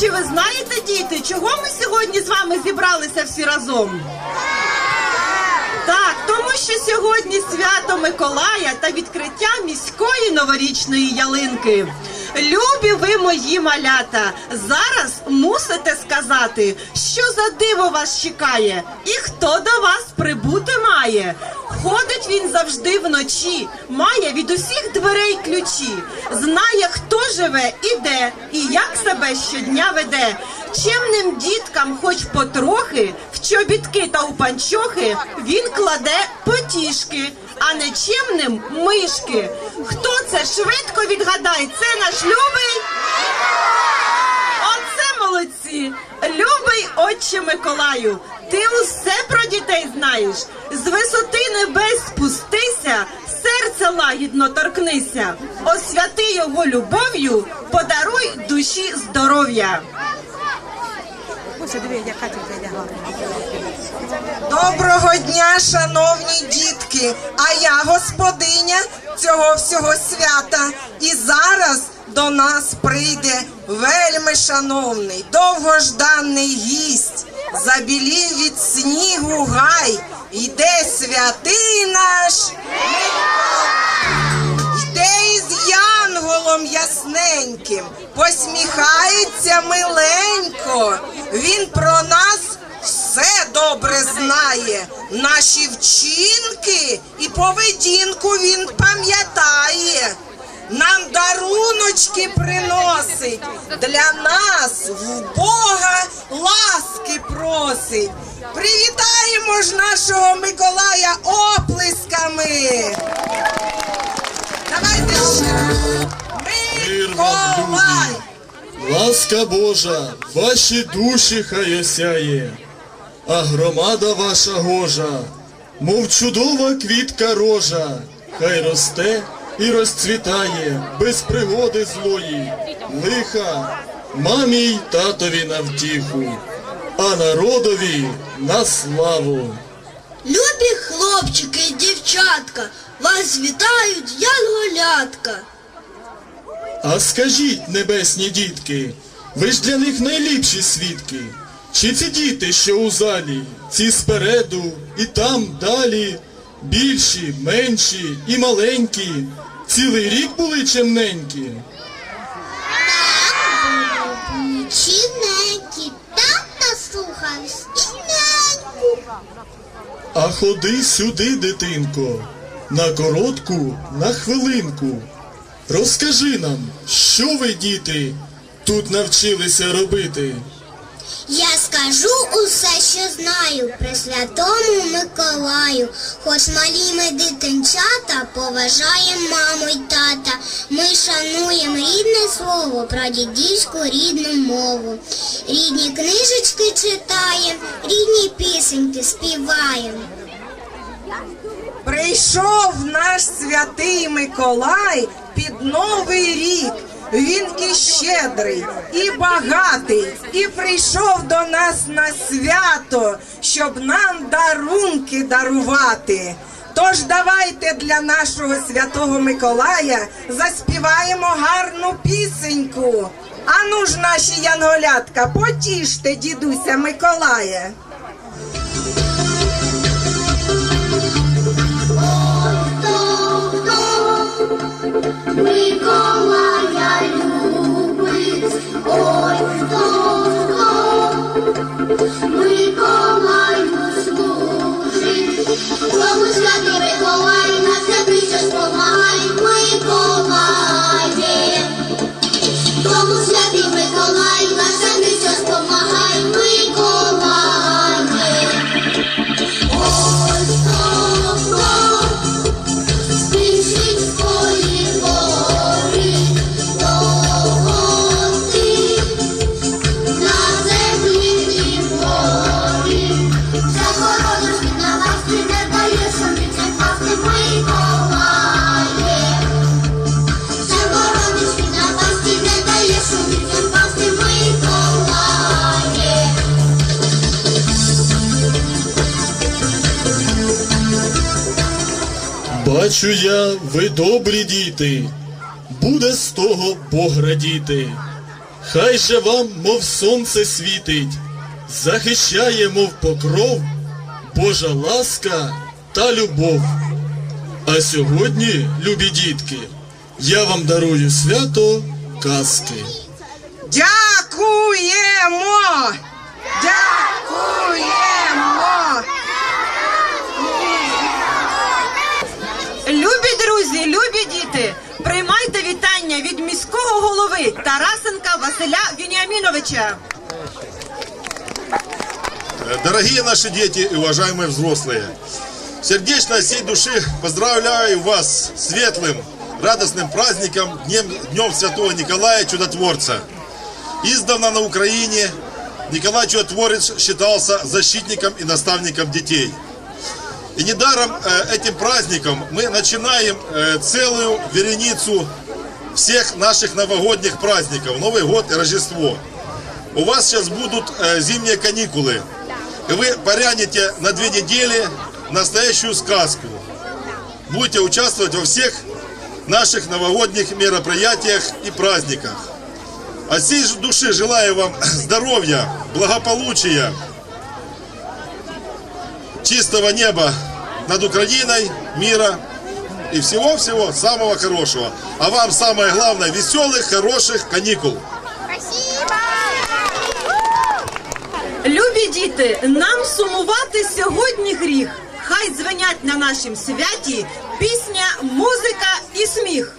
чи ви знаєте, діти, чого ми сьогодні з вами зібралися всі разом? Так, тому що сьогодні свято Миколая та відкриття міської новорічної ялинки. Любі ви мої малята, зараз мусите сказати, що за диво вас чекає і хто до вас прибути має. Ходить він завжди вночі, має від усіх дверей ключі, знає, хто живе і де, і як себе щодня веде. Чемним діткам, хоч потрохи, в чобітки та у панчохи він кладе потішки, а нечемним мишки. Хто це швидко відгадай? Це наш любий. Оце молодці! Любий отче Миколаю, ти усе про дітей знаєш. З висоти небес спустися, серце лагідно торкнися. Освяти його любов'ю, подаруй душі здоров'я. Доброго дня, шановні дітки! А я господиня цього всього свята. І зараз до нас прийде вельми шановний, довгожданий гість. Забілів від снігу гай, йде святий наш. Йде із янголом ясненьким, посміхається миленько. Він про нас все добре знає. Наші вчинки і поведінку він пам'ятає. Нам даруночки приносить, для нас в Бога просить. Привітаємо ж нашого Миколая оплесками. Давайте Миколай! Ласка Божа, ваші душі хай осяє, а громада ваша гожа, мов чудова квітка рожа, хай росте і розцвітає без пригоди злої, лиха, мамі й татові на втіху, а народові на славу. Любі хлопчики і дівчатка, вас вітають янголятка. А скажіть, небесні дітки, ви ж для них найліпші свідки. Чи ці діти, що у залі, ці спереду і там далі, більші, менші і маленькі, цілий рік були чемненькі? Чиненькі, тата слухавсь і неньку. А ходи сюди, дитинко, на коротку, на хвилинку. Розкажи нам, що ви, діти, тут навчилися робити? Я скажу усе, що знаю при святому Миколаю. Хоч малі ми дитинчата, поважаємо маму й тата. Ми шануємо рідне слово, прадідівську рідну мову. Рідні книжечки читаємо, рідні пісеньки співаємо. Прийшов наш святий Миколай під Новий рік. Він і щедрий, і багатий, і прийшов до нас на свято, щоб нам дарунки дарувати. Тож давайте для нашого святого Миколая заспіваємо гарну пісеньку. Ану ж наші янголятка, потіште дідуся Миколая. Миколая Тому Бачу я, ви добрі діти, буде з того Бог радіти. Хай же вам, мов сонце світить, захищає, мов покров, Божа ласка та любов. А сьогодні, любі дітки, я вам дарую свято казки. Дякуємо! Дякуємо! Тарасенка Василя Вініаміновича. Дорогие наши дети и уважаемые взрослые, сердечно от всей души поздравляю вас с светлым, радостным праздником Днем, Днем Святого Николая Чудотворца. Издавна на Украине Николай Чудотворец считался защитником и наставником детей. И недаром э, этим праздником мы начинаем э, целую вереницу всех наших новогодних праздников, Новый год и Рождество. У вас сейчас будут зимние каникулы, и вы порянете на две недели настоящую сказку. Будете участвовать во всех наших новогодних мероприятиях и праздниках. От всей души желаю вам здоровья, благополучия, чистого неба над Украиной, мира и всего-всего самого хорошего. А вам самое главное, веселых, хороших каникул. Любі діти, нам сумувати сьогодні гріх. Хай дзвенять на нашім святі пісня, музика і сміх.